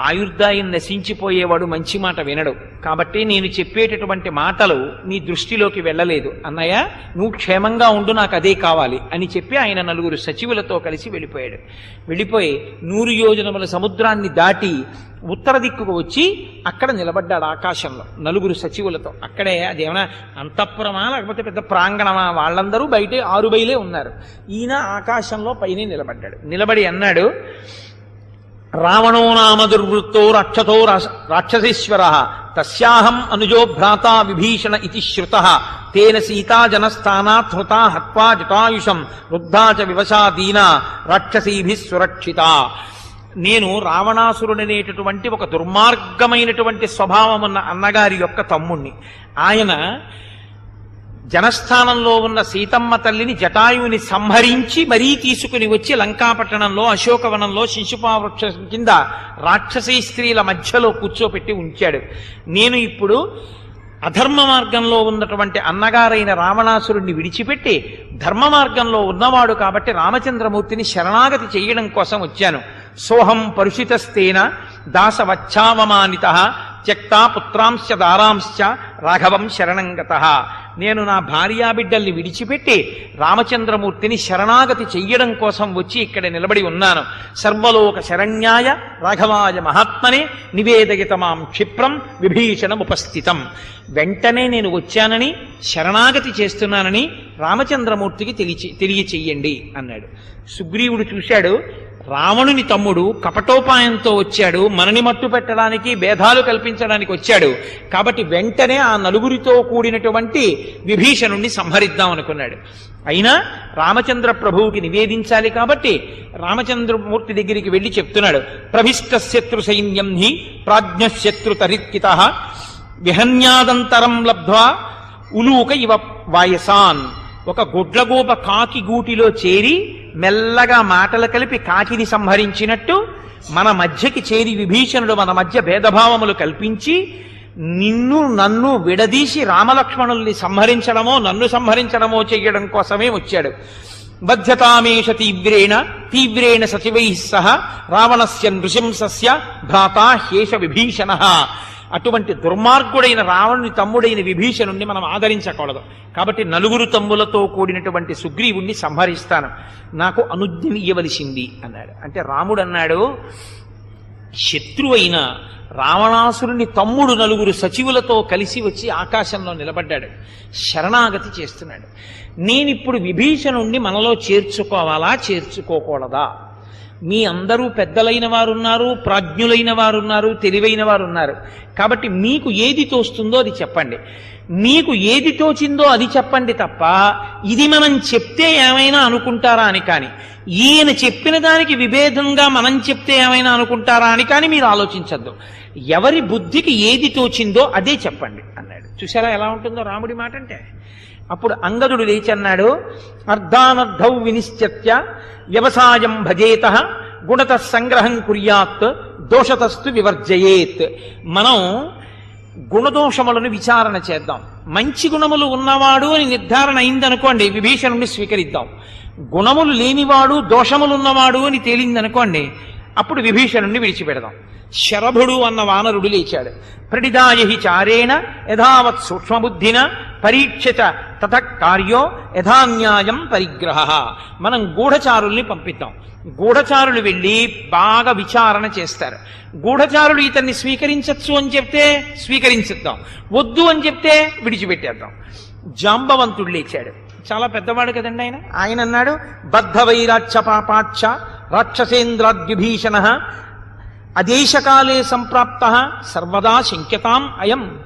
ఆయుర్దాయం నశించిపోయేవాడు మంచి మాట వినడు. కాబట్టి నేను చెప్పేటటువంటి మాటలు నీ దృష్టిలోకి వెళ్ళలేదు. అన్నయ్య నువ్వు క్షేమంగా ఉండు నాకు అదే కావాలి అని చెప్పి ఆయన నలుగురు సచివులతో కలిసి వెళ్ళిపోయాడు. వెళ్ళిపోయి నూరు యోజనముల సముద్రాన్ని దాటి ఉత్తర దిక్కుకు వచ్చి అక్కడ నిలబడ్డాడు ఆకాశంలో నలుగురు సచివులతో. అక్కడే అదేమైనా అంతఃపురమా లేకపోతే పెద్ద ప్రాంగణమా? వాళ్ళందరూ బయటే ఆరు బయలే ఉన్నారు. ఈయన ఆకాశంలో పైనే నిలబడ్డాడు. నిలబడి అన్నాడు రావణో నామ దుర్వృత్తో రక్షతో రాక్షసేశ్వర తస్యాహం అనుజో భ్రాత విభీషణ ఇది శ్రుత తేన సీతాజనస్థానాత్ హృతా హత్వా జటాయుషం వృద్ధా చ వివశా దీనా రాక్షసీభి సురక్షిత. నేను రావణాసురుడనేటటువంటి ఒక దుర్మార్గమైనటువంటి స్వభావం ఉన్న అన్నగారి యొక్క తమ్ముణ్ణి. ఆయన జనస్థానంలో ఉన్న సీతమ్మ తల్లిని జటాయువుని సంహరించి మరీ తీసుకుని వచ్చి లంకాపట్టణంలో అశోకవనంలో శిశుపావృక్షం కింద రాక్షసీ స్త్రీల మధ్యలో కూర్చోపెట్టి ఉంచాడు. నేను ఇప్పుడు అధర్మ మార్గంలో ఉన్నటువంటి అన్నగారైన రావణాసురుణ్ణి విడిచిపెట్టి ధర్మ మార్గంలో ఉన్నవాడు కాబట్టి రామచంద్రమూర్తిని శరణాగతి చేయడం కోసం వచ్చాను. సోహం పరుషితస్తేన దాసవచ్చావమానిత త్యక్తా పుత్రాంశ దారాంశ రాఘవం శరణంగత. నేను నా భార్యాబిడ్డల్ని విడిచిపెట్టి రామచంద్రమూర్తిని శరణాగతి చెయ్యడం కోసం వచ్చి ఇక్కడ నిలబడి ఉన్నాను. సర్వలోక శరణ్యాయ రాఘవాయ మహాత్మనే నివేదయతమాం క్షిప్రం విభీషణముపస్థితం. వెంటనే నేను వచ్చానని శరణాగతి చేస్తున్నానని రామచంద్రమూర్తికి తెలియ తెలియచెయ్యండి అన్నాడు. సుగ్రీవుడు చూశాడు రావణుని తమ్ముడు కపటోపాయంతో వచ్చాడు. మనని మట్టు పెట్టడానికి భేదాలు కల్పించడానికి వచ్చాడు. కాబట్టి వెంటనే ఆ నలుగురితో కూడినటువంటి విభీషణుణ్ణి సంహరిద్దాం అనుకున్నాడు. అయినా రామచంద్ర ప్రభువుకి నివేదించాలి కాబట్టి రామచంద్రమూర్తి దగ్గరికి వెళ్ళి చెప్తున్నాడు. ప్రభిష్ట శత్రు సైన్యం హి ప్రాజ్ఞశత్రు తరిత్కిత విహన్యాదంతరం లబ్ధ్వా ఉలూక ఇవ వాయసాన్. ఒక గుడ్లగూప కాకి గూటిలో చేరి మెల్లగా మాటలు కలిపి కాకిని సంహరించినట్టు మన మధ్యకి చేరి విభీషణుడు మన మధ్య భేదభావములు కల్పించి నిన్ను నన్ను విడదీసి రామలక్ష్మణుల్ని సంహరించడమో నన్ను సంహరించడమో చేయడం కోసమే వచ్చాడు. బధ్యతామేష తీవ్రేణ తీవ్రేణ సచివై సహ రావణస్య నృశంసస్య భ్రాత హేష విభీషణ. అటువంటి దుర్మార్గుడైన రావణుని తమ్ముడైన విభీషణుణ్ణి మనం ఆదరించకూడదు. కాబట్టి నలుగురు తమ్ములతో కూడినటువంటి సుగ్రీవుణ్ణి సంహరిస్తాను. నాకు అనుజ్ఞనియ్యవలసింది అన్నాడు. అంటే రాముడు అన్నాడు శత్రువైన రావణాసురుని తమ్ముడు నలుగురు సచివులతో కలిసి వచ్చి ఆకాశంలో నిలబడ్డాడు. శరణాగతి చేస్తున్నాడు. నేనిప్పుడు విభీషణుణ్ణి మనలో చేర్చుకోవాలా చేర్చుకోకూడదా? మీ అందరూ పెద్దలైన వారున్నారు ప్రాజ్ఞులైన వారు ఉన్నారు తెలివైన వారు ఉన్నారు కాబట్టి మీకు ఏది తోస్తుందో అది చెప్పండి. మీకు ఏది తోచిందో అది చెప్పండి తప్ప ఇది మనం చెప్తే ఏమైనా అనుకుంటారా అని కానీ ఈయన చెప్పిన దానికి విభేదంగా మనం చెప్తే ఏమైనా అనుకుంటారా అని కానీ మీరు ఆలోచించద్దు. ఎవరి బుద్ధికి ఏది తోచిందో అదే చెప్పండి అన్నాడు. చూసారా ఎలా ఉంటుందో రాముడి మాట అంటే అప్పుడు అంగదుడు లేచి అన్నాడు అర్ధానర్ధౌ వినిశ్చత్య వ్యవసాయం భజేత గుణత సంగ్రహం కుర్యాత్ దోషతస్తు వివర్జయేత్. మనం గుణదోషములను విచారణ చేద్దాం. మంచి గుణములు ఉన్నవాడు అని నిర్ధారణ అయిందనుకోండి విభీషణుని స్వీకరిద్దాం. గుణములు లేనివాడు దోషములున్నవాడు అని తేలిందనుకోండి అప్పుడు విభీషణుణ్ణి విడిచిపెడదాం. శరభుడు అన్న వానరుడు లేచాడు. ప్రడిదాయహి చారేణ యథావత్ సూక్ష్మబుద్ధిన పరీక్షిత తథ కార్యో యథాన్యాయం పరిగ్రహ. మనం గూఢచారుల్ని పంపిద్దాం. గూఢచారులు వెళ్ళి బాగా విచారణ చేస్తారు. గూఢచారులు ఇతన్ని స్వీకరించచ్చు అని చెప్తే స్వీకరించిద్దాం. వద్దు అని చెప్తే విడిచిపెట్టేద్దాం. జాంబవంతుడు లేచాడు. చాలా పెద్దవాడు కదండి ఆయన? ఆయన అన్నాడు బద్ధ వైరాచ్య పాపాచ్చ రాక్షసేంద్రాద్యుభీషణ. అదేశకాలే సంప్రాప్త సర్వదా శంక్యతాం అయం.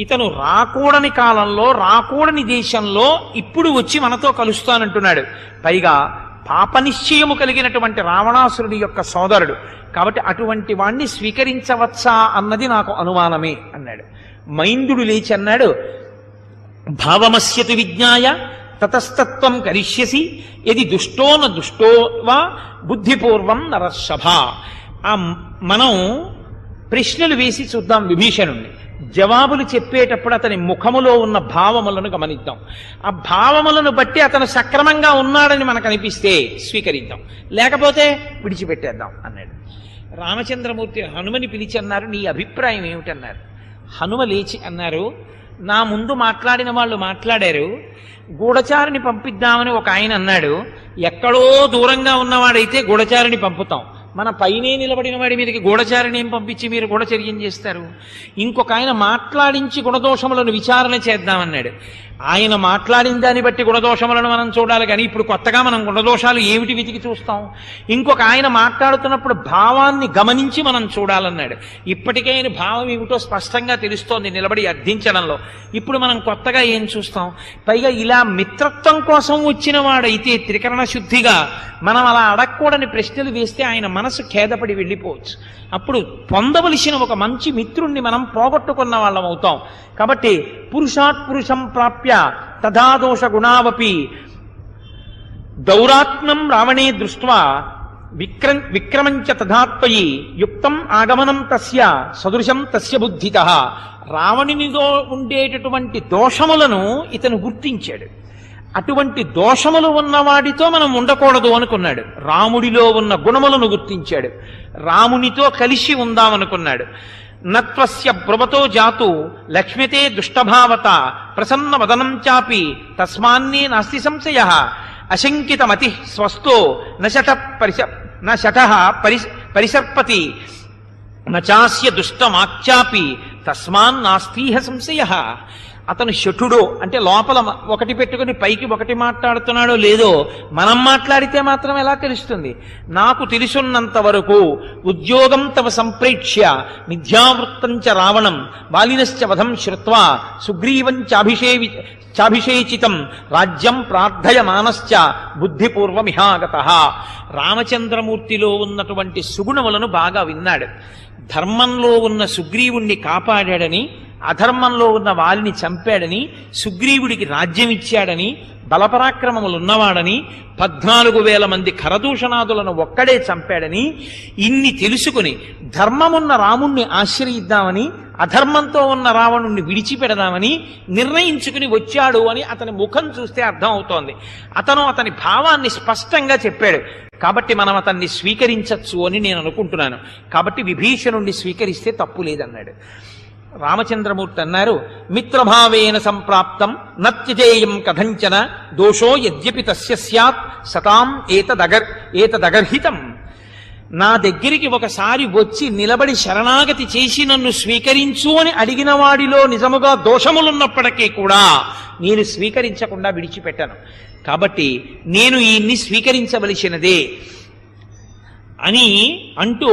ఇతను రాకూడని కాలంలో రాకూడని దేశంలో ఇప్పుడు వచ్చి మనతో కలుస్తానంటున్నాడు. పైగా పాపనిశ్చయము కలిగినటువంటి రావణాసురుడి యొక్క సోదరుడు. కాబట్టి అటువంటి వాణ్ణి స్వీకరించవచ్చా అన్నది నాకు అనుమానమే అన్నాడు. మైందుడు లేచి అన్నాడు భావమస్యతు విజ్ఞాయ తతస్తత్వం కరిష్యసి ఎది దుష్టో న దుష్టో వా బుద్ధిపూర్వం నరసభ ఆ మనం ప్రశ్నలు వేసి చూద్దాం విభీషణుణ్ణి. జవాబులు చెప్పేటప్పుడు అతని ముఖములో ఉన్న భావములను గమనిద్దాం. ఆ భావములను బట్టి అతను సక్రమంగా ఉన్నాడని మనకు అనిపిస్తే స్వీకరిద్దాం. లేకపోతే విడిచిపెట్టేద్దాం అన్నాడు. రామచంద్రమూర్తి హనుమని పిలిచి అన్నారు నీ అభిప్రాయం ఏమిటన్నారు? హనుమ లేచి అన్నారు. నా ముందు మాట్లాడిన వాళ్ళు మాట్లాడారు. గూఢచారిని పంపిద్దామని ఒక ఆయన అన్నాడు. ఎక్కడో దూరంగా ఉన్నవాడైతే గూఢచారిని పంపుతాం. మన పైనే నిలబడిన వాడి మీదకి గూఢచారిని ఏం పంపించి మీరు గూఢచర్యం చేస్తారు? ఇంకొక ఆయన మాట్లాడించి గుణదోషములను విచారణ చేద్దామన్నాడు. ఆయన మాట్లాడిన దాన్ని బట్టి గుణదోషములను మనం చూడాలి కానీ ఇప్పుడు కొత్తగా మనం గుణదోషాలు ఏమిటి వెతికి చూస్తాం? ఇంకొక ఆయన మాట్లాడుతున్నప్పుడు భావాన్ని గమనించి మనం చూడాలన్నాడు. ఇప్పటికే ఆయన భావం ఏమిటో స్పష్టంగా తెలుస్తోంది నిలబడి అర్థించడంలో. ఇప్పుడు మనం కొత్తగా ఏం చూస్తాం? పైగా ఇలా మిత్రత్వం కోసం వచ్చిన వాడైతే త్రికరణ శుద్ధిగా మనం అలా అడగకూడని ప్రశ్నలు వేస్తే ఆయన మనసు ఖేదపడి వెళ్ళిపోవచ్చు. అప్పుడు పొందవలసిన ఒక మంచి మిత్రుణ్ణి మనం పోగొట్టుకున్న వాళ్ళం అవుతాం. కాబట్టి పురుషాత్ పురుషం ప్రాప్య తథాదోష గుణావపి. దౌరాత్మ్యం రావణే దృష్ట్వా విక్ర విక్రమంచ తథాత్వయి యుక్తం ఆగమనం తస్య సదృశం తస్య బుద్ధిత. రావణునిలో ఉండేటటువంటి దోషములను ఇతను గుర్తించాడు. అటువంటి దోషములు ఉన్నవాడితో మనం ఉండకూడదు అనుకున్నాడు. రాముడిలో ఉన్న గుణములను గుర్తించాడు. రామునితో కలిసి ఉందామనుకున్నాడు. నత్వస్య బ్రువతో జాతు లక్ష్మితే దుష్టభావత ప్రసన్న వదనం చాపి తస్మాన్నే నాస్తి సంశయ అశంకితమతి స్వస్థో నశట పరిశ నశట పరిస్ పరిసర్పతి నచాస్య దుష్టమాఖ్యాపి తస్మాన్ నాస్తీహ సంశయ. అతను శఠుడో అంటే లోపల ఒకటి పెట్టుకుని పైకి ఒకటి మాట్లాడుతున్నాడో లేదో మనం మాట్లాడితే మాత్రం ఎలా తెలుస్తుంది? నాకు తెలుసున్నంత వరకు ఉద్యోగం తవ సంప్రేక్ష్య మిథ్యావృత్తంచ రావణం బాలినశ్చ వధం శ్రుత్వా సుగ్రీవంచాభిషేవి చాభిషేచితం రాజ్యం ప్రార్థయమానశ్చ బుద్ధిపూర్వమిహాగత. రామచంద్రమూర్తిలో ఉన్నటువంటి సుగుణములను బాగా విన్నాడు. ధర్మంలో ఉన్న సుగ్రీవుణ్ణి కాపాడాడని అధర్మంలో ఉన్న వాలిని చంపాడని సుగ్రీవుడికి రాజ్యం ఇచ్చాడని బలపరాక్రమములు ఉన్నవాడని పద్నాలుగు వేల మంది ఖరదూషణాదులను ఒక్కడే చంపాడని ఇన్ని తెలుసుకుని ధర్మమున్న రాముణ్ణి ఆశ్రయిద్దామని అధర్మంతో ఉన్న రావణుణ్ణి విడిచిపెడదామని నిర్ణయించుకుని వచ్చాడు అని అతని ముఖం చూస్తే అర్థం అవుతోంది. అతను అతని భావాన్ని స్పష్టంగా చెప్పాడు. కాబట్టి మనం అతన్ని స్వీకరించచ్చు అని నేను అనుకుంటున్నాను. కాబట్టి విభీషణుణ్ణి స్వీకరిస్తే తప్పు లేదన్నాడు. రామచంద్రమూర్తి అన్నారు మిత్రభావేన సంప్రాప్తం నత్యజేయం కథంచన దోషో యద్యపి తస్య స్యాత్ సతాం ఏతదగర్ ఏతదగర్హితం. నా దగ్గరికి ఒకసారి వచ్చి నిలబడి శరణాగతి చేసి నన్ను స్వీకరించు అని అడిగిన వాడిలో నిజముగా దోషములున్నప్పటికీ కూడా నేను స్వీకరించకుండా విడిచిపెట్టాను. కాబట్టి నేను ఈయన్ని స్వీకరించవలసినదే అని అంటూ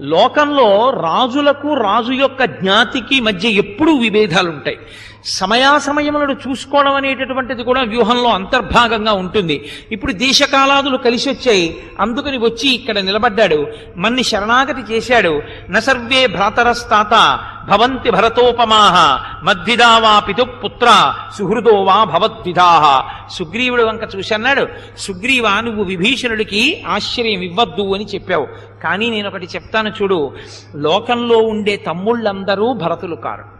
లోకంలో రాజులకు రాజు యొక్క జ్ఞాతికి మధ్య ఎప్పుడూ విభేదాలు ఉంటాయి సమయాసమయములను చూసుకోవడం అనేటటువంటిది కూడా వ్యూహంలో అంతర్భాగంగా ఉంటుంది. ఇప్పుడు దేశకాలాదులు కలిసి వచ్చాయి. అందుకని వచ్చి ఇక్కడ నిలబడ్డాడు. మన్ని శరణాగతి చేశాడు. నసర్వే భ్రాతరస్తాత భవంతి భరతోపమాహ మద్విదా వా పితు పుత్ర సుహృదో వా భవద్విధాహ. సుగ్రీవుడు వంక చూసి అన్నాడు సుగ్రీవా నువ్వు విభీషణుడికి ఆశ్చర్యం ఇవ్వద్దు అని చెప్పావు. కానీ నేను ఒకటి చెప్తాను చూడు లోకంలో ఉండే తమ్ముళ్ళందరూ భరతులు కారు.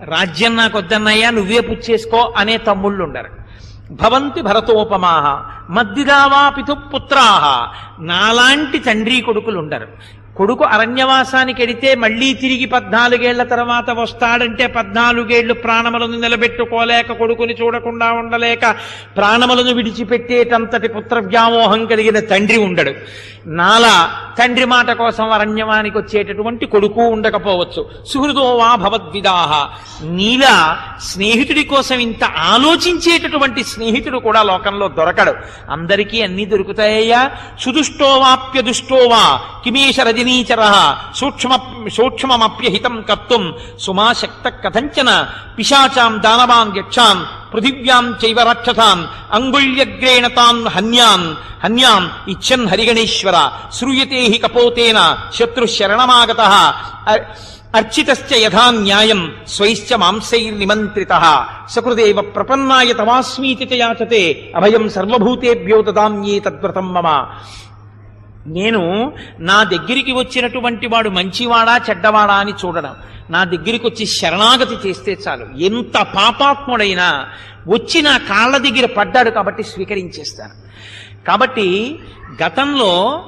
రాజ్యం నాకు వద్దన్నయ్యా నువ్వే పుచ్చేసుకో అనే తమ్ముళ్ళు ఉండరు భవంతి భరతోపమాహ మద్దిదావా పితు పుత్రాహ నాలాంటి తండ్రి కొడుకులు ఉండరు కొడుకు అరణ్యవాసానికి వెడితే మళ్ళీ తిరిగి పద్నాలుగేళ్ళ తర్వాత వస్తాడంటే పద్నాలుగేళ్ళు ప్రాణములను నిలబెట్టుకోలేక కొడుకుని చూడకుండా ఉండలేక ప్రాణములను విడిచిపెట్టేటంతటి పుత్ర వ్యామోహం కలిగిన తండ్రి ఉండడు. నాలా తండ్రి మాట కోసం అరణ్యవానికి వచ్చేటటువంటి కొడుకు ఉండకపోవచ్చు. సుహృదో వా భవద్విదాహ. నీలా స్నేహితుడి కోసం ఇంత ఆలోచించేటటువంటి స్నేహితుడు కూడా లోకంలో దొరకడు. అందరికీ అన్నీ దొరుకుతాయ్యా. సుదుష్టోవాప్యదుష్టోవా కిమేష రజనీచర సూక్ష్మ సూక్ష్మమప్యహితం కర్తుం సుమాశక్త కథంచన పిశాచాం దానవాన్ యక్షాన్ పృథివ్యాం చైవ రాక్షసాన్ అంగుళ్యగ్రేణ తాన్ హన్యాన్ హన్యాం ఇచ్చన్ హరిగణేశ్వర శ్రూయతే హి కపోతేన శత్రు శరణమాగత అర్చితశ్చ యథా న్యాయం స్వైశ్చ మాంసైర్నిమంత్రిత సకృదేవ ప్రపన్నాయ తవాస్మీతి చ యాచతే అభయం సర్వభూతేభ్యో దదామ్యే తద్వ్రతం మమ నేను నా దగ్గరికి వచ్చినటువంటి వాడు మంచివాడా చెడ్డవాడా అని చూడడం. నా దగ్గరికి వచ్చి శరణాగతి చేస్తే చాలు. ఎంత పాపాత్ముడైనా వచ్చి నా కాళ్ళ దగ్గర పడ్డాడు కాబట్టి స్వీకరించేస్తాను. కాబట్టి గతంలో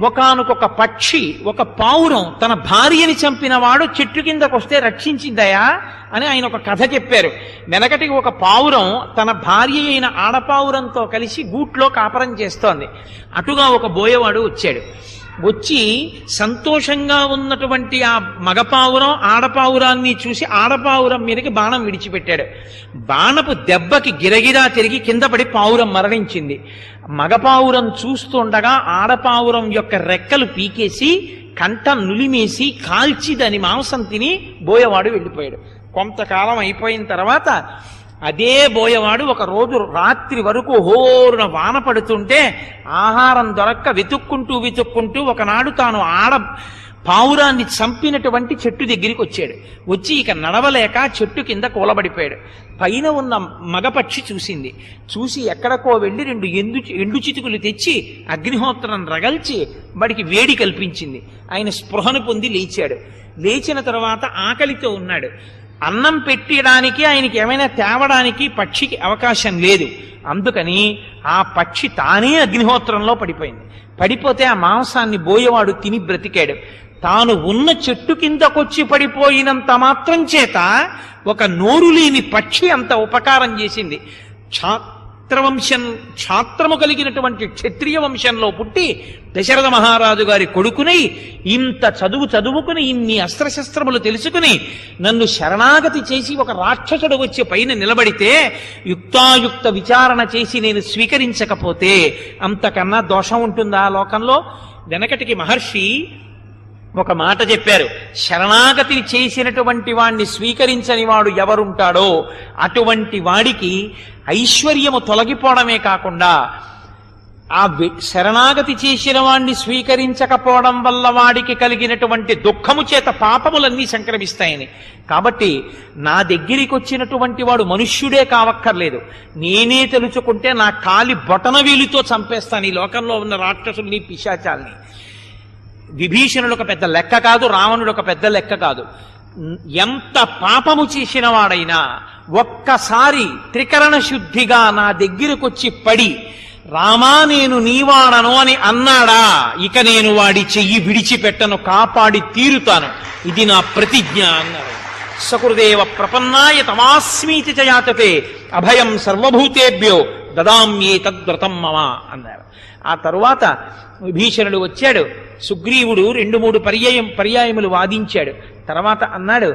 ఒకనకొక పక్షి ఒక పావురం తన భార్యని చంపినవాడు చెట్టు కిందకు వస్తే రక్షించిందయా అని ఆయన ఒక కథ చెప్పారు. వెనకటికి ఒక పావురం తన భార్య అయిన ఆడపావురంతో కలిసి గూట్లో కాపరం చేస్తోంది. అటుగా ఒక బోయవాడు వచ్చాడు. వచ్చి సంతోషంగా ఉన్నటువంటి ఆ మగపావురం ఆడపావురాన్ని చూసి ఆడపావురం మీదకి బాణం విడిచిపెట్టాడు. బాణపు దెబ్బకి గిరగిరా తిరిగి కింద పడి పావురం మరణించింది. మగపావురం చూస్తుండగా ఆడపావురం యొక్క రెక్కలు పీకేసి కంట నులిమేసి కాల్చి దాని మాంసం తిని బోయవాడు వెళ్ళిపోయాడు. కొంతకాలం అయిపోయిన తర్వాత అదే బోయవాడు ఒక రోజు రాత్రి వరకు హోరున వాన పడుతుంటే ఆహారం దొరక్క వెతుక్కుంటూ వెతుక్కుంటూ ఒకనాడు తాను ఆడ పావురాన్ని చంపినటువంటి చెట్టు దగ్గరికి వచ్చాడు. వచ్చి ఇక నడవలేక చెట్టు కింద కూలబడిపోయాడు. పైన ఉన్న మగపక్షి చూసింది. చూసి ఎక్కడికో వెళ్ళి రెండు ఎండు ఎండు చితుకులు తెచ్చి అగ్నిహోత్రం రగల్చి వాడికి వేడి కల్పించింది. ఆయన స్పృహను పొంది లేచాడు. లేచిన తర్వాత ఆకలితో ఉన్నాడు. అన్నం పెట్టడానికి ఆయనకి ఏమైనా తేవడానికి పక్షికి అవకాశం లేదు. అందుకని ఆ పక్షి తానే అగ్నిహోత్రంలో పడిపోయింది. పడిపోతే ఆ మాంసాన్ని బోయవాడు తిని బ్రతికాడు. తాను ఉన్న చెట్టు కిందకొచ్చి పడిపోయినంత మాత్రం చేత ఒక నోరు లేని పక్షి అంత ఉపకారం చేసింది. ఛాత్రవంశం ఛాత్రము కలిగినటువంటి క్షత్రియ వంశంలో పుట్టి దశరథ మహారాజు గారి కొడుకునై ఇంత చదువు చదువుకుని ఇన్ని అస్త్రశస్త్రములు తెలుసుకుని నన్ను శరణాగతి చేసి ఒక రాక్షసుడు వచ్చి పైన నిలబడితే యుక్తాయుక్త విచారణ చేసి నేను స్వీకరించకపోతే అంతకన్నా దోషం ఉంటుందా లోకంలో? వెనకటికి మహర్షి ఒక మాట చెప్పారు. శరణాగతిని చేసినటువంటి వాణ్ణి స్వీకరించని వాడు ఎవరుంటాడో అటువంటి వాడికి ఐశ్వర్యము తొలగిపోవడమే కాకుండా ఆ శరణాగతి చేసిన వాణ్ణి స్వీకరించకపోవడం వల్ల వాడికి కలిగినటువంటి దుఃఖము చేత పాపములన్నీ సంక్రమిస్తాయని. కాబట్టి నా దగ్గరికి వచ్చినటువంటి వాడు మనుష్యుడే కావక్కర్లేదు. నేనే తెలుసుకుంటే నా కాలి బొటన వేలితో చంపేస్తాను ఈ లోకంలో ఉన్న రాక్షసుల్ని పిశాచాల్ని. విభీషణుడు ఒక పెద్ద లెక్క కాదు రావణుడు ఒక పెద్ద లెక్క కాదు. ఎంత పాపము చేసిన వాడైనా ఒక్కసారి త్రికరణ శుద్ధిగా నా దగ్గరకొచ్చి పడి రామా నేను నీవాడను అని అన్నాడా ఇక నేను వాడి చెయ్యి విడిచిపెట్టను కాపాడి తీరుతాను. ఇది నా ప్రతిజ్ఞ అన్నారు సకృదేవ ప్రపన్నాయ తమాస్మీతి చయాతతే అభయం సర్వభూతేభ్యో దదామ్యే తద్వ్రతం మమ అన్నారు ఆ తరువాత విభీషణుడు వచ్చాడు. సుగ్రీవుడు రెండు మూడు పర్యాయం పర్యాయములు వాదించాడు. తర్వాత అన్నాడు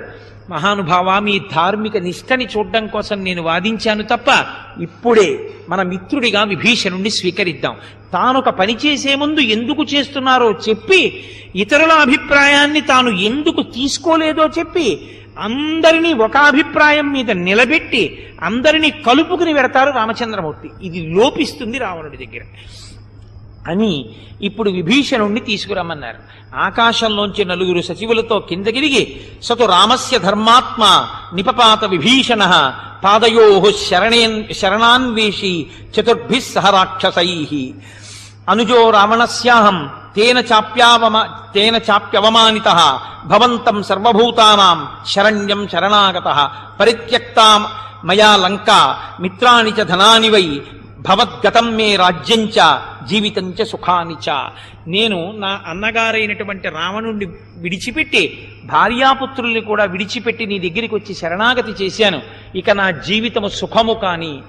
మహానుభావ మీ ధార్మిక నిష్టని చూడడం కోసం నేను వాదించాను తప్ప ఇప్పుడే మన మిత్రుడిగా విభీషణుణ్ణి స్వీకరిద్దాం. తాను ఒక పని చేసే ముందు ఎందుకు చేస్తున్నారో చెప్పి ఇతరుల అభిప్రాయాన్ని తాను ఎందుకు తీసుకోలేదో చెప్పి అందరినీ ఒక అభిప్రాయం మీద నిలబెట్టి అందరినీ కలుపుకుని పెడతారు రామచంద్రమూర్తి. ఇది లోపిస్తుంది రావణుడి దగ్గర. అని ఇప్పుడు విభీషణుణ్ణి తీసుకురమ్మన్నారు. ఆకాశంలోంచి నలుగురు సచివులతో కిందకిరిగి సతు రామస్య ధర్మాత్మ నిపపాత విభీషణ పాదయో శరణే శరణాన్వేషి చతుర్భి సహ రాక్షసై. అనుజో రావణస్యాహం తేన చాప్యావమ తేన చాప్యవమానిత భవంతం సర్వభూతానాం శరణ్యం శరణాగత పరిత్యక్తాం మయా లంక మిత్రాని చ ధనాని వై భవద్గతం మే రాజ్యం చ జీవితం చ సుఖాని చ. నేను నా అన్నగారైనటువంటి రావణుణ్ణి విడిచిపెట్టి భార్యాపుత్రుల్ని కూడా విడిచిపెట్టి నీ దగ్గరికి వచ్చి శరణాగతి చేశాను. ఇక నా జీవితము సుఖము కానీ